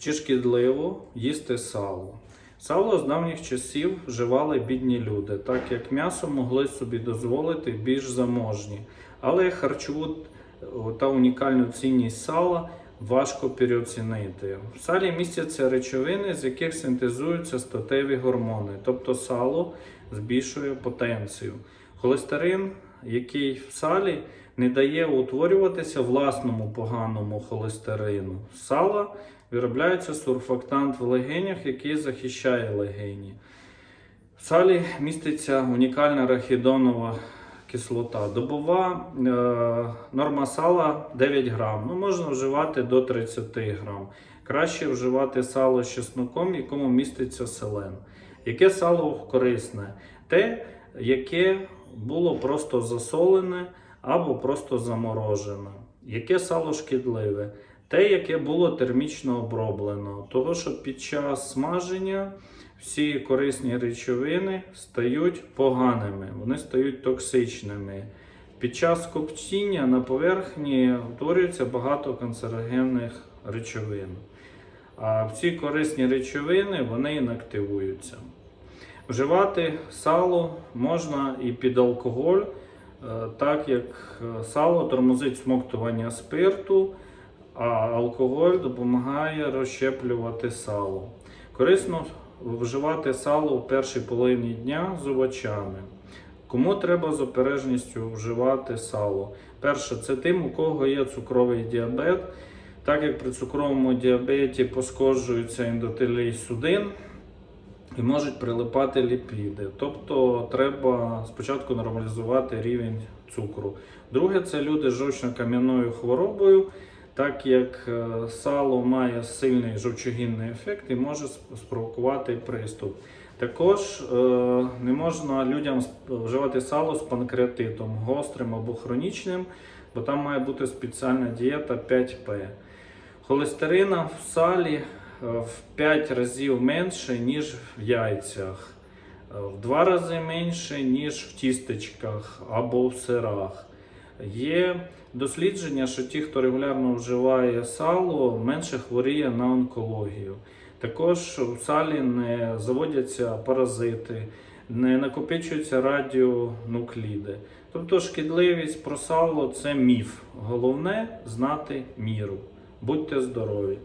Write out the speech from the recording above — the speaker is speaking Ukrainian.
Чи шкідливо їсти сало? Сало з давніх часів вживали бідні люди, так як м'ясо могли собі дозволити більш заможні. Але харчову та унікальну цінність сала важко переоцінити. В салі містяться речовини, з яких синтезуються статеві гормони, тобто сало збільшує потенцію. Холестерин, який в салі не дає утворюватися власному поганому холестерину. Сала виробляється сурфактант в легенях, який захищає легені. В салі міститься унікальна рахідонова кислота. Добова е, норма сала 9 грам. Ну, можна вживати до 30 грам. Краще вживати сало з чесноком, якому міститься селен. Яке сало корисне? Те, яке було просто засолене або просто заморожене. Яке сало шкідливе? Те, яке було термічно оброблено. Того, що під час смаження всі корисні речовини стають поганими, вони стають токсичними. Під час копчіння на поверхні утворюється багато канцерогенних речовин. А ці корисні речовини вони інактивуються. Вживати сало можна і під алкоголь, так як е, сало тормозить смоктування спирту, а алкоголь допомагає розщеплювати сало. Корисно вживати сало у першій половині дня з овочами. Кому треба з обережністю вживати сало? Перше, це тим, у кого є цукровий діабет, так як при цукровому діабеті пошкоджується ендотелій судин і можуть прилипати ліпіди. Тобто треба спочатку нормалізувати рівень цукру. Друге, це люди з жовчно-кам'яною хворобою, так як е, сало має сильний жовчогінний ефект і може спровокувати приступ. Також е, не можна людям вживати сало з панкреатитом, гострим або хронічним, бо там має бути спеціальна дієта 5П. Холестерина в салі в 5 разів менше, ніж в яйцях, е, в 2 рази менше, ніж в тістечках або в сирах. Є дослідження, що ті, хто регулярно вживає сало, менше хворіє на онкологію. Також в салі не заводяться паразити, не накопичуються радіонукліди. Тобто шкідливість про сало це міф. Головне знати міру. Будьте здорові!